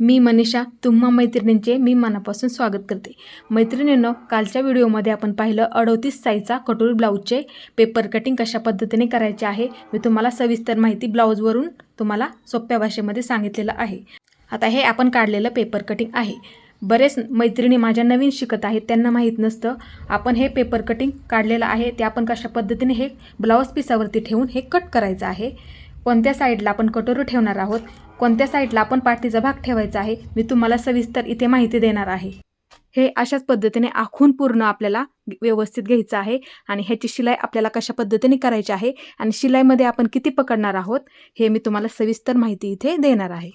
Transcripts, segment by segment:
मी मनीषा तुम्हा मैत्रिणींचे मी मनापासून स्वागत करते. मैत्रिणींनो कालच्या व्हिडिओमध्ये आपण पाहिलं अडोतीस साईजचा कटोरी ब्लाऊजचे पेपर कटिंग कशा पद्धतीने करायचे आहे मी तुम्हाला सविस्तर माहिती ब्लाऊजवरून तुम्हाला सोप्या भाषेमध्ये सांगितलेलं आहे. आता हे आपण काढलेलं पेपर कटिंग आहे. बरेच मैत्रिणी माझ्या नवीन शिकत आहेत त्यांना माहीत नसतं. आपण हे पेपर कटिंग काढलेलं आहे ते आपण कशा पद्धतीने हे ब्लाऊज पिसावरती ठेवून हे कट करायचं आहे? कोणत्या साईडला आपण कटोरी ठेवणार आहोत? कोणत्या साईडला आपण पाठीचा भाग ठेवायचा आहे? मी तुम्हाला सविस्तर इथे माहिती देणार आहे. हे अशाच पद्धतीने आखून पूर्ण आपल्याला व्यवस्थित घ्यायचं आहे आणि ह्याची शिलाई आपल्याला कशा पद्धतीने करायची आहे आणि शिलाईमध्ये आपण किती पकडणार आहोत हे मी तुम्हाला सविस्तर माहिती इथे देणार आहे.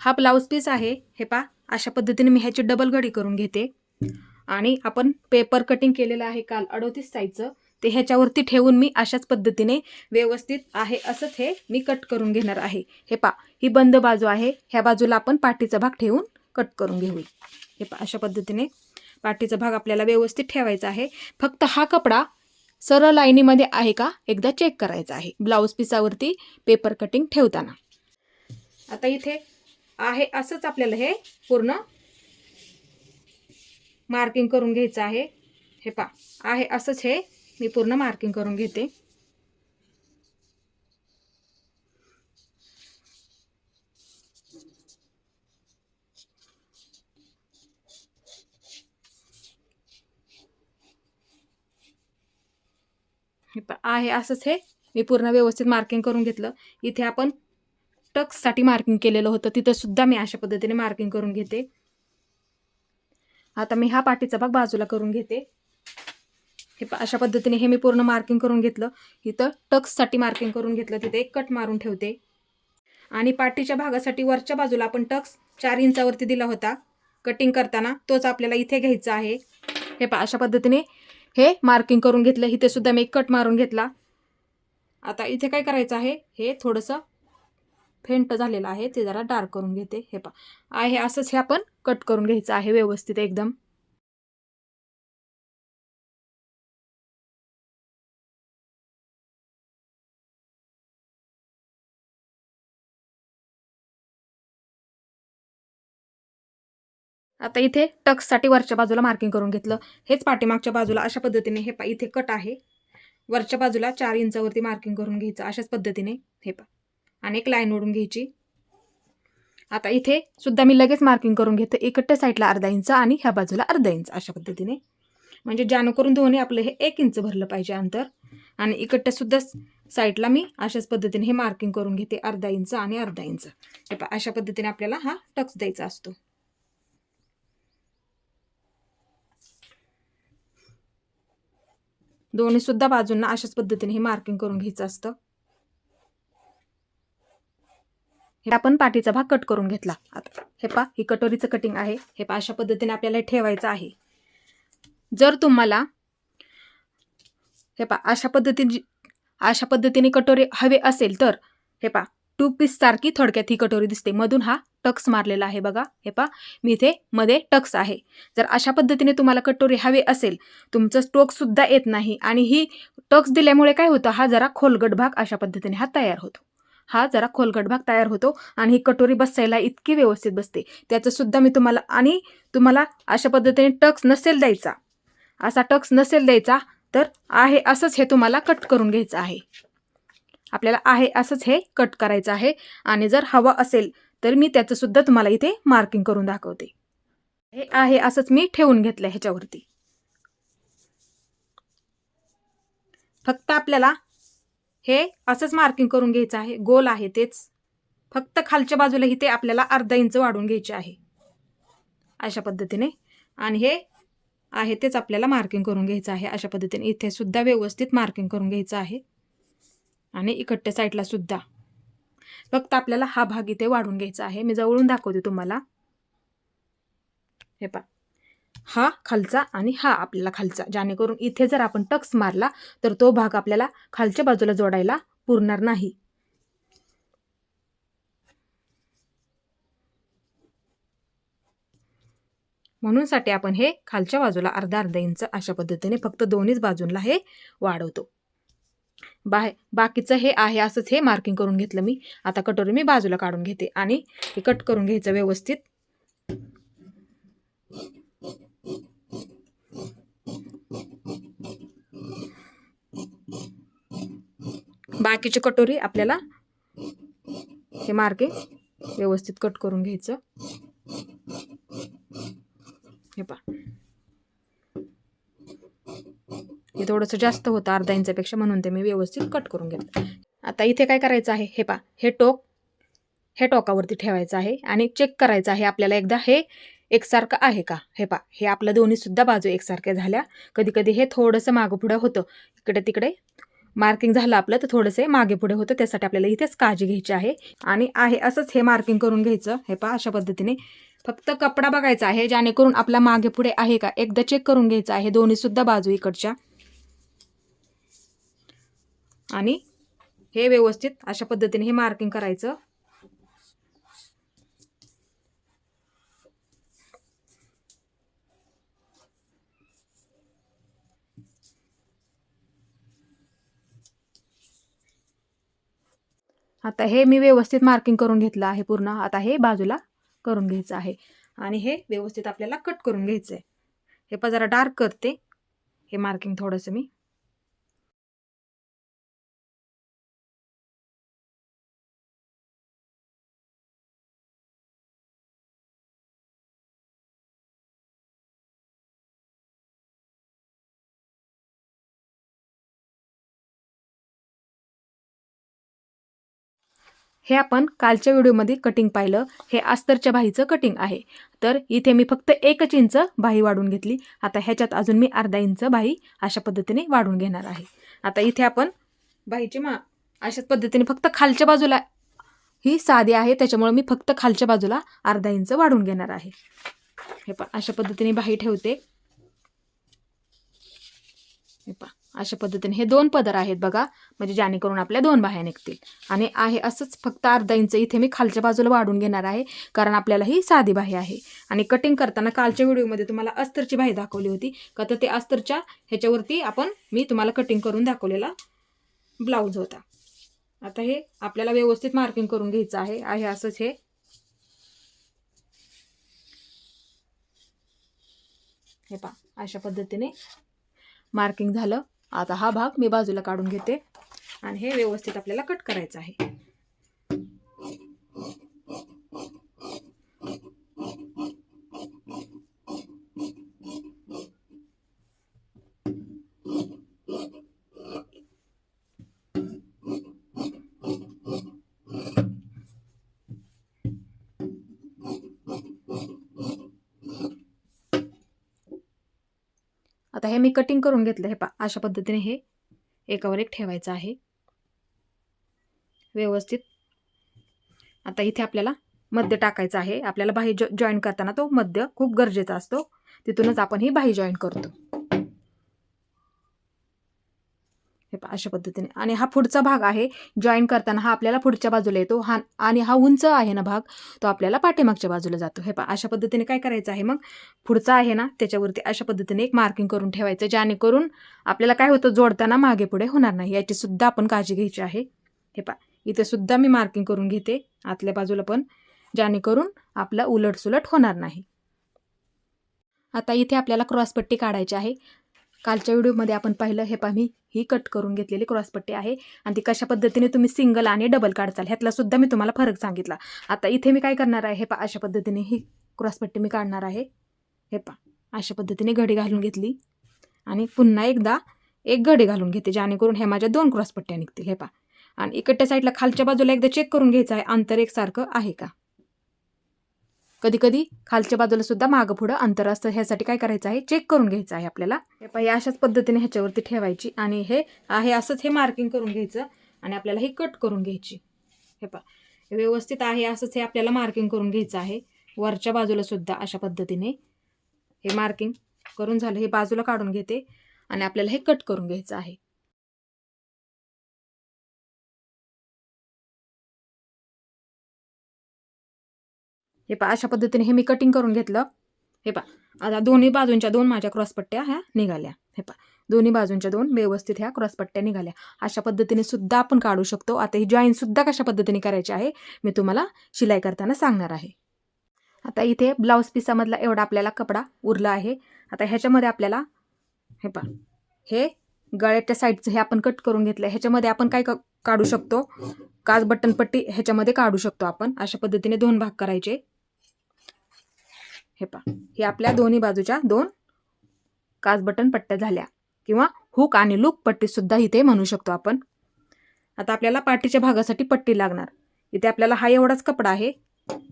हा ब्लाऊज पीस आहे. हे पा अशा पद्धतीने मी ह्याची डबल घडी करून घेते. आणि आपण पेपर कटिंग केलेलं आहे काल अडोतीस साईजचं. ते ह्याच्यावरती ठेवून मी अशाच पद्धतीने व्यवस्थित आहे असंच हे मी कट करून घेणार आहे. हे पा ही बंद बाजू आहे. ह्या बाजूला आपण पाठीचा भाग ठेवून कट करून घेऊ हे पा अशा पद्धतीने पाठीचा भाग आपल्याला व्यवस्थित ठेवायचा आहे. फक्त हा कपडा सरळ लाईनीमध्ये आहे का एकदा चेक करायचा आहे. ब्लाऊज पिसावरती पेपर कटिंग ठेवताना. आता इथे आहे असंच आपल्याला हे पूर्ण मार्किंग करून घ्यायचं आहे. हे पा आहे असंच हे मी पूर्ण मार्किंग करून घेते. हे आहे असंच हे. मी पूर्ण व्यवस्थित मार्किंग करून घेतलं. इथे आपण टक्ससाठी मार्किंग केलेलं होतं. तिथं सुद्धा मी अशा पद्धतीने मार्किंग करून घेते. आता मी हा पाठीचा भाग बाजूला करून घेते. हे प- अशा पद्धतीने हे मी पूर्ण मार्किंग करून घेतलं. इथं टक्ससाठी मार्किंग करून घेतलं तिथे एक कट मारून ठेवते. आणि पाठीच्या भागासाठी वरच्या बाजूला आपण टक्स चार इंचावरती दिला होता. कटिंग करताना तोच आपल्याला इथे घ्यायचा आहे. हे पा अशा पद्धतीने हे मार्किंग करून घेतलं. इथे सुद्धा मी एक कट मारून घेतला. आता इथे काय करायचं आहे? हे थोडंसं फेंट झालेलं आहे. ते जरा डार्क करून घेते. हे पा आहे असंच हे आपण कट करून घ्यायचं आहे व्यवस्थित एकदम. आता इथे टक्ससाठी वरच्या बाजूला मार्किंग करून घेतलं. हेच पाठीमागच्या बाजूला अशा पद्धतीने हे पा इथे कट आहे. वरच्या बाजूला चार इंचावरती मार्किंग करून घ्यायचं अशाच पद्धतीने. हे पा. आणि एक लाईन ओढून घ्यायची. आता इथे सुद्धा मी लगेच मार्किंग करून घेते. इकडच्या साईडला अर्धा इंच आणि ह्या बाजूला अर्धा इंच अशा पद्धतीने. म्हणजे ज्यानं करून दोन्ही आपलं हे एक इंच भरलं पाहिजे अंतर. आणि इकडच्या सुद्धा साईडला मी अशाच पद्धतीने हे मार्किंग करून घेते. अर्धा इंच आणि अर्धा इंच. हे पा अशा पद्धतीने आपल्याला हा टक्स द्यायचा असतो. दोन्ही सुद्धा बाजूंना अशाच पद्धतीने हे मार्किंग करून घ्यायचं असतं. हे आपण पाठीचा भाग कट करून घेतला. आता हे पा ही कटोरीचं कटिंग आहे. हे पा अशा पद्धतीने आपल्याला ठेवायचं आहे. जर तुम्हाला हे पा अशा पद्धतीने अशा पद्धतीने कटोरी हवे असेल तर हे पा टू पीस सारखी थोडक्यात ही कटोरी दिसते. मधून हा टक्स मारलेला आहे बघा. हे पा मी इथे मध्ये टक्स आहे. जर अशा पद्धतीने तुम्हाला कटोरी हवे असेल तुमचं स्टोक सुद्धा येत नाही आणि ही टक्स दिल्यामुळे काय होतं हा जरा खोलगट भाग अशा पद्धतीने हा तयार होतो. हा जरा खोलगट भाग तयार होतो आणि ही कटोरी बसायला इतकी व्यवस्थित बसते. त्याचं सुद्धा मी तुम्हाला आणि तुम्हाला अशा पद्धतीने टक्स नसेल द्यायचा असा टक्स नसेल द्यायचा तर आहे असंच हे तुम्हाला कट करून घ्यायचं आहे. आपल्याला आहे असंच हे कट करायचं आहे. आणि जर हवं असेल तर मी त्याचं सुद्धा तुम्हाला इथे मार्किंग करून दाखवते. हे आहे असंच मी ठेवून घेतलं ह्याच्यावरती. फक्त आपल्याला हे असंच मार्किंग करून घ्यायचं आहे. गोल आहे तेच. फक्त खालच्या बाजूला इथे आपल्याला अर्धा इंच वाढून घ्यायचे आहे. अशा पद्धतीने. आणि हे आहे तेच आपल्याला मार्किंग करून घ्यायचं आहे. अशा पद्धतीने इथे सुद्धा व्यवस्थित मार्किंग करून घ्यायचं आहे. आणि इकडच्या साईडला सुद्धा. फक्त आपल्याला हा भाग इथे वाढून घ्यायचा आहे. मी जवळून दाखवते तुम्हाला. हे पा हा खालचा आणि हा आपल्याला खालचा. जेणेकरून इथे जर आपण टक्स मारला तर तो भाग आपल्याला खालच्या बाजूला जोडायला पुरणार नाही. म्हणूनसाठी आपण हे खालच्या बाजूला अर्धा अर्धा इंच अशा पद्धतीने फक्त दोन्हीच बाजूंना हे वाढवतो. बाहे बाकीचं हे आहे असंच हे मार्किंग करून घेतलं मी. आता कटोरी मी बाजूला काढून घेते आणि हे कट करून घ्यायचं व्यवस्थित. बाकीची कटोरी आपल्याला हे मार्किंग व्यवस्थित कट करून घ्यायचं. हे पा हे थोडंसं जास्त होतं अर्धा इंचापेक्षा म्हणून ते मी व्यवस्थित कट करून घेतलं. आता इथे काय करायचं आहे? हे पा हे टोक हे टोकावरती ठेवायचं आहे आणि चेक करायचं आहे आपल्याला एकदा हे एकसारखं आहे का? हे पा हे आपलं दोन्हीसुद्धा बाजू एकसारख्या झाल्या. कधी कधी हे थोडंसं मागं पुढं होतं. इकडे तिकडे मार्किंग झालं आपलं तर थोडंसं मागे पुढे होतं. त्यासाठी आपल्याला इथेच काळजी घ्यायची आहे. आणि आहे असंच हे मार्किंग करून घ्यायचं. हे पा अशा पद्धतीने. फक्त कपडा बघायचा आहे जेणेकरून आपला मागे पुढे आहे का? एकदा चेक करून घ्यायचं आहे. दोन्हीसुद्धा बाजू इकडच्या. आणि हे व्यवस्थित अशा पद्धतीने हे मार्किंग करायचं. आता हे मी व्यवस्थित मार्किंग करून घेतलं आहे पूर्ण. आता हे बाजूला करून घ्यायचं आहे. आणि हे व्यवस्थित आपल्याला कट करून घ्यायचं आहे हे पण जरा डार्क करते. हे मार्किंग थोडंसं मी हे आपण कालच्या व्हिडिओमध्ये कटिंग पाहिलं. हे अस्तरच्या बाहीचं कटिंग आहे. तर इथे मी फक्त एकच इंच बाही वाढून घेतली. आता ह्याच्यात अजून मी अर्धा इंच बाही अशा पद्धतीने वाढून घेणार आहे. आता इथे आपण बाहीची मा अशाच पद्धतीने फक्त खालच्या बाजूला ही साधी आहे. त्याच्यामुळे मी फक्त खालच्या बाजूला अर्धा इंच वाढून घेणार आहे. हे पा अशा पद्धतीने बाही ठेवते. हे पा अशा पद्धतीने हे दोन पदर आहेत बघा म्हणजे जेणेकरून आपल्या दोन बाह्या निघतील. आणि आहे असंच फक्त अर्धा इंच इथे मी खालच्या बाजूला वाढून घेणार आहे कारण आपल्याला ही साधी बाही आहे. आणि कटिंग करताना कालच्या व्हिडिओमध्ये तुम्हाला अस्तरची बाही दाखवली होती का तर ते अस्तरच्या ह्याच्यावरती आपण मी तुम्हाला कटिंग करून दाखवलेला ब्लाऊज होता. आता हे आपल्याला व्यवस्थित मार्किंग करून घ्यायचं आहे आहे असंच हे. हे पा अशा पद्धतीने मार्किंग झालं. आता हा भाग मी बाजूला काढून घेते. आणि हे व्यवस्थित आपल्याला कट करायचं आहे. आता हे मी कटिंग करून घेतलं. हे पा अशा पद्धतीने हे एकावर एक ठेवायचं आहे. व्यवस्थित. आता इथे आपल्याला मध्य टाकायचं आहे. आपल्याला बाही जॉ जॉईन करताना तो मध्य खूप गरजेचा असतो. तिथूनच आपण ही बाही जॉईन करतो. हे अशा पद्धतीने. आणि हा पुढचा भाग आहे जॉईन करताना हा आपल्याला पुढच्या बाजूला येतो. हा आणि हा उंच आहे ना भाग तो आपल्याला पाठीमागच्या बाजूला जातो. हे पा अशा पद्धतीने काय करायचं आहे मग? पुढचा आहे ना त्याच्यावरती अशा पद्धतीने एक मार्किंग करून ठेवायचं जेणेकरून आपल्याला काय होतं जोडताना मागे पुढे होणार नाही. याची सुद्धा आपण काळजी घ्यायची आहे. हे पा इथे सुद्धा मी मार्किंग करून घेते आतल्या बाजूला पण जेणेकरून आपलं उलटसुलट होणार नाही. आता इथे आपल्याला क्रॉसपट्टी काढायची आहे. कालच्या व्हिडिओमध्ये आपण पाहिलं हे पहा मी ही कट करून घेतलेली क्रॉसपट्टी आहे. आणि ती कशा पद्धतीने तुम्ही सिंगल आणि डबल काढचाल ह्यातला सुद्धा मी तुम्हाला फरक सांगितला. आता इथे मी काय करणार आहे हे पा अशा पद्धतीने ही क्रॉसपट्टी मी काढणार आहे. हे पा अशा पद्धतीने घडी घालून घेतली. आणि पुन्हा एकदा एक घडी घालून घेते जेणेकरून हे माझ्या दोन क्रॉसपट्ट्या निघतील हे पा आणि इकडच्या साईडला खालच्या बाजूला एकदा चेक करून घ्यायचं आहे अंतर एकसारखं आहे का? कधी कधी खालच्या बाजूला सुद्धा मागं पुढं अंतर असतं. ह्यासाठी काय करायचं आहे? चेक करून घ्यायचं आहे आपल्याला. हे अशाच पद्धतीने ह्याच्यावरती ठेवायची आणि हे आहे असंच हे मार्किंग करून घ्यायचं आणि आपल्याला हे कट करून घ्यायची. हे पा व्यवस्थित आहे असंच हे आपल्याला मार्किंग करून घ्यायचं आहे. वरच्या बाजूला सुद्धा अशा पद्धतीने हे मार्किंग करून झालं. हे बाजूला काढून घेते आणि आपल्याला हे कट करून घ्यायचं आहे. हे पा अशा पद्धतीने हे मी कटिंग करून घेतलं. हे पा आता दोन्ही बाजूंच्या दोन माझ्या क्रॉसपट्ट्या ह्या निघाल्या. हे पा दोन्ही बाजूंच्या दोन व्यवस्थित ह्या क्रॉसपट्ट्या निघाल्या. अशा पद्धतीने सुद्धा आपण काढू शकतो. आता ही जॉईनसुद्धा कशा पद्धतीने करायची आहे मी तुम्हाला शिलाई करताना सांगणार आहे. आता इथे ब्लाऊज पिसामधला एवढा आपल्याला कपडा उरला आहे. आता ह्याच्यामध्ये आपल्याला हे पा हे गळ्याच्या साईडचं हे आपण कट करून घेतलं. ह्याच्यामध्ये आपण काय क- काढू शकतो? काच बटनपट्टी ह्याच्यामध्ये काढू शकतो आपण. अशा पद्धतीने दोन भाग करायचे. हे पा हे आपल्या दोन्ही बाजूच्या दोन काच बटन पट्ट्या झाल्या. किंवा हुक आणि लूक पट्टी सुद्धा इथे म्हणू शकतो आपण. आता आपल्याला पाठीच्या भागासाठी पट्टी लागणार. इथे आपल्याला हा एवढाच कपडा आहे.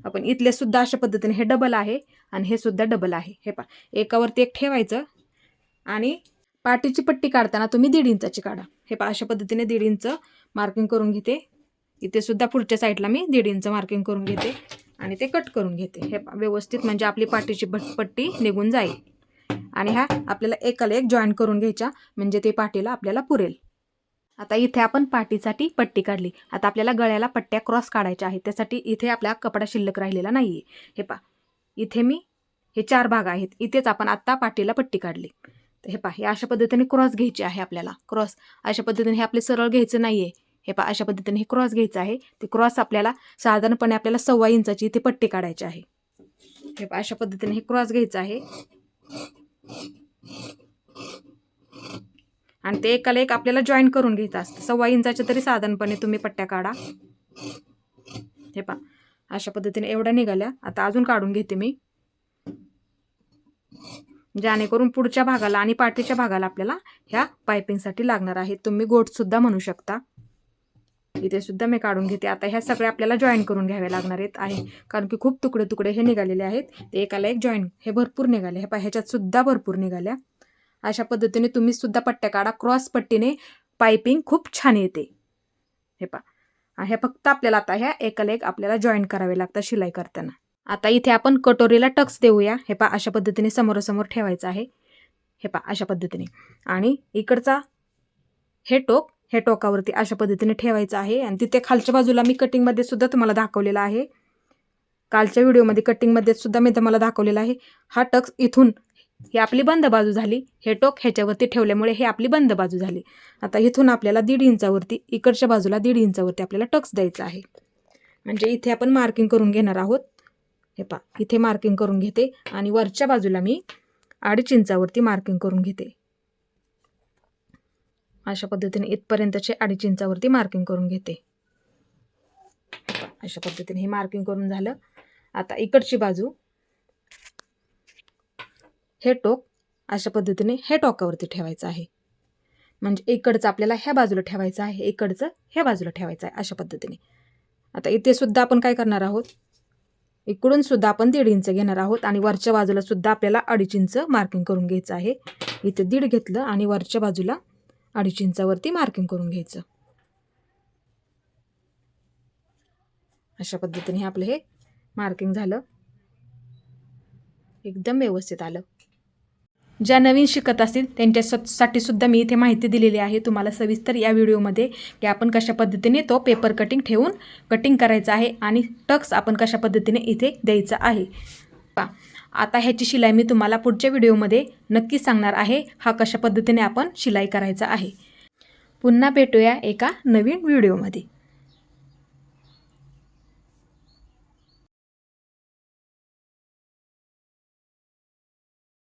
आपण इथले सुद्धा अशा पद्धतीने हे डबल आहे आणि हे सुद्धा डबल आहे. हे पा एकावरती एक ठेवायचं आणि पाठीची पट्टी काढताना तुम्ही दीड इंचाची काढा. हे पा अशा पद्धतीने दीड इंच मार्किंग करून घेते. इथे सुद्धा पुढच्या साईडला मी दीड इंच मार्किंग करून घेते. आणि ते कट करून घेते. हे पा व्यवस्थित म्हणजे आपली पाठीची पट्टी निघून जाईल. आणि ह्या आपल्याला एकाला एक जॉईन करून घ्यायच्या म्हणजे ते पाठीला आपल्याला पुरेल. आता इथे आपण पाठीसाठी पट्टी काढली. आता आपल्याला गळ्याला पट्ट्या क्रॉस काढायच्या आहेत. त्यासाठी इथे आपला कपडा शिल्लक राहिलेला नाही आहे हे पा इथे मी हे चार भाग आहेत. इथेच आपण आत्ता पाठीला पट्टी काढली. हे पा हे अशा पद्धतीने क्रॉस घ्यायची आहे आपल्याला. क्रॉस अशा पद्धतीने हे आपले सरळ घ्यायचं नाही आहे हे पा अशा पद्धतीने हे क्रॉस घ्यायचं आहे. ते क्रॉस आपल्याला साधारणपणे आपल्याला सव्वा इंचाची इथे पट्टी काढायची आहे. हे पा अशा पद्धतीने हे क्रॉस घ्यायचं आहे. आणि ते एकाला एक आपल्याला जॉईन करून घ्यायचं असतं. सव्वा इंचाच्या तरी साधारणपणे तुम्ही पट्ट्या काढा. हे पा अशा पद्धतीने एवढ्या निघाल्या. आता अजून काढून घेते मी. जेणेकरून पुढच्या भागाला आणि पाठीच्या भागाला आपल्याला ह्या पायपिंगसाठी लागणार आहे. तुम्ही गोटसुद्धा म्हणू शकता. इथे सुद्धा मी काढून घेते. आता ह्या सगळ्या आपल्याला जॉईन करून घ्यावे लागणार आहेत. आहे. कारण की खूप तुकडे तुकडे हे निघालेले आहेत. ते एकाला एक जॉईन हे भरपूर निघाले. हे पा ह्याच्यात सुद्धा भरपूर निघाल्या. अशा पद्धतीने तुम्ही सुद्धा पट्ट्या काढा. क्रॉस पट्टीने पायपिंग खूप छान येते. हे पा हे फक्त आपल्याला आता ह्या एकाला एक आपल्याला जॉईन करावे लागतात शिलाई करताना. आता इथे आपण कटोरीला टक्स देऊया. हे पा अशा पद्धतीने समोरासमोर ठेवायचं आहे. हे पा अशा पद्धतीने. आणि इकडचा हे टोक हे टोकावरती अशा पद्धतीने ठेवायचं आहे. आणि तिथे खालच्या बाजूला मी कटिंगमध्ये सुद्धा तुम्हाला दाखवलेला आहे. कालच्या व्हिडिओमध्ये कटिंगमध्ये सुद्धा मी तुम्हाला दाखवलेला आहे. हा टक्स इथून ही आपली बंद बाजू झाली. हे टोक ह्याच्यावरती ठेवल्यामुळे हे आपली बंद बाजू झाली. आता इथून आपल्याला दीड इंचावरती इकडच्या बाजूला दीड इंचावरती आपल्याला टक्स द्यायचा आहे. म्हणजे इथे आपण मार्किंग करून घेणार आहोत. हे पा इथे मार्किंग करून घेते. आणि वरच्या बाजूला मी अडीच इंचावरती मार्किंग करून घेते. अशा पद्धतीने इथपर्यंतचे अडीच इंचावरती मार्किंग करून घेते. अशा पद्धतीने हे मार्किंग करून झालं. आता इकडची बाजू हे टोक अशा पद्धतीने हे टोकावरती ठेवायचं आहे. म्हणजे इकडचं आपल्याला ह्या बाजूला ठेवायचं आहे इकडचं ह्या बाजूला ठेवायचं आहे अशा पद्धतीने. आता इथे सुद्धा आपण काय करणार आहोत? इकडून सुद्धा आपण दीड इंच घेणार आहोत आणि वरच्या बाजूला सुद्धा आपल्याला अडीच इंच मार्किंग करून घ्यायचं आहे. इथे दीड घेतलं आणि वरच्या बाजूला अडीच इंचावरती मार्किंग करून घ्यायचं. अशा पद्धतीने हे आपलं हे मार्किंग झालं. एकदम व्यवस्थित आलं. ज्या नवीन शिकत असतील त्यांच्यासाठी सुद्धा मी इथे माहिती दिलेली आहे. तुम्हाला सविस्तर या व्हिडिओमध्ये की आपण कशा पद्धतीने तो पेपर कटिंग ठेवून कटिंग करायचं आहे आणि टक्स आपण कशा पद्धतीने इथे द्यायचा आहे. पा आता ह्याची शिलाई मी तुम्हाला पुढच्या व्हिडिओमध्ये नक्की सांगणार आहे हा कशा पद्धतीने आपण शिलाई करायचा आहे. पुन्हा भेटूया एका नवीन व्हिडिओमध्ये.